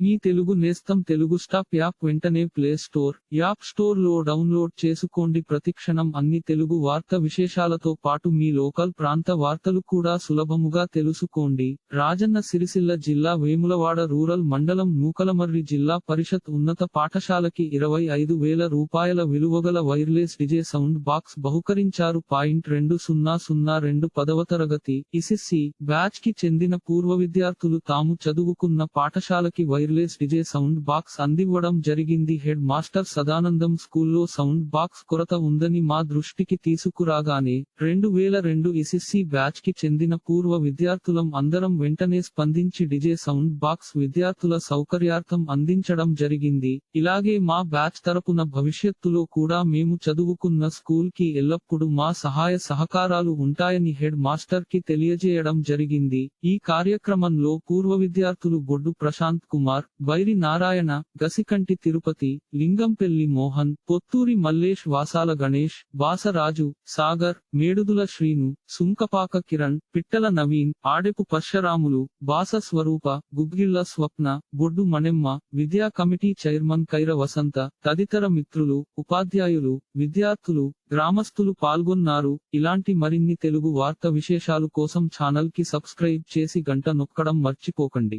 మీ తెలుగు నేస్తం Telugu stop app వెంటనే play store app స్టోర్లో డౌన్లోడ్ చేసుకోండి. ప్రతిక్షణం అన్ని తెలుగు వార్త విశేషాలతో పాటు మీ లోకల్ ప్రాంత వార్తలు కూడా సులభముగా తెలుసుకోండి. రాజన్న సిరిసిల్ల జిల్లా వేములవాడ రూరల్ మండలం నూకలమర్రి జిల్లా పరిషత్ ఉన్నత పాఠశాలకి ఇరవై ఐదు వేల రూపాయల విలువగల వైర్లెస్ డిజే సౌండ్ బాక్స్ బహుకరించారు. పాయింట్ రెండు సున్నా సున్నా రెండు పదవ తరగతి ఇసిసి బ్యాచ్కి చెందిన పూర్వ విద్యార్థులు తాము చదువుకున్న పాఠశాలకి wire wireless DJ sound box అందివ్వడం జరిగింది. హెడ్ మాస్టర్ సదానందం స్కూల్లో సౌండ్ బాక్స్ కొరత ఉందని మా దృష్టికి తీసుకురాగానే రెండు వేల రెండు ఎస్ఎస్సి బ్యాచ్కి చెందిన పూర్వ విద్యార్థులం అందరం వెంటనే స్పందించి డిజే సౌండ్ బాక్స్ విద్యార్థుల సౌకర్యార్థం అందించడం జరిగింది. ఇలాగే మా బ్యాచ్ తరపున భవిష్యత్తులో కూడా మేము చదువుకున్న స్కూల్కి ఎల్లప్పుడూ మా సహాయ సహకారాలు ఉంటాయని హెడ్ మాస్టర్కి తెలియజేయడం జరిగింది. ఈ కార్యక్రమంలో పూర్వ విద్యార్థులు బొడ్డు ప్రశాంత్ కుమార్ బైరి నారాయణ గసికంటి తిరుపతి లింగంపెల్లి మోహన్ పొత్తూరి మల్లేష్ వాసాల గణేష్ బాసరాజు సాగర్ మేడుదుల శ్రీను సుంకపాక కిరణ్ పిట్టల నవీన్ ఆడెపు పర్శరాములు బాస స్వరూప గుగ్గిళ్ళ స్వప్న బొడ్డు మణెమ్మ విద్యా కమిటీ చైర్మన్ కైర వసంత తదితర మిత్రులు ఉపాధ్యాయులు విద్యార్థులు గ్రామస్తులు పాల్గొన్నారు. ఇలాంటి మరిన్ని తెలుగు వార్త విశేషాలు కోసం ఛానల్కి సబ్స్క్రైబ్ చేసి గంట నొక్కడం మర్చిపోకండి.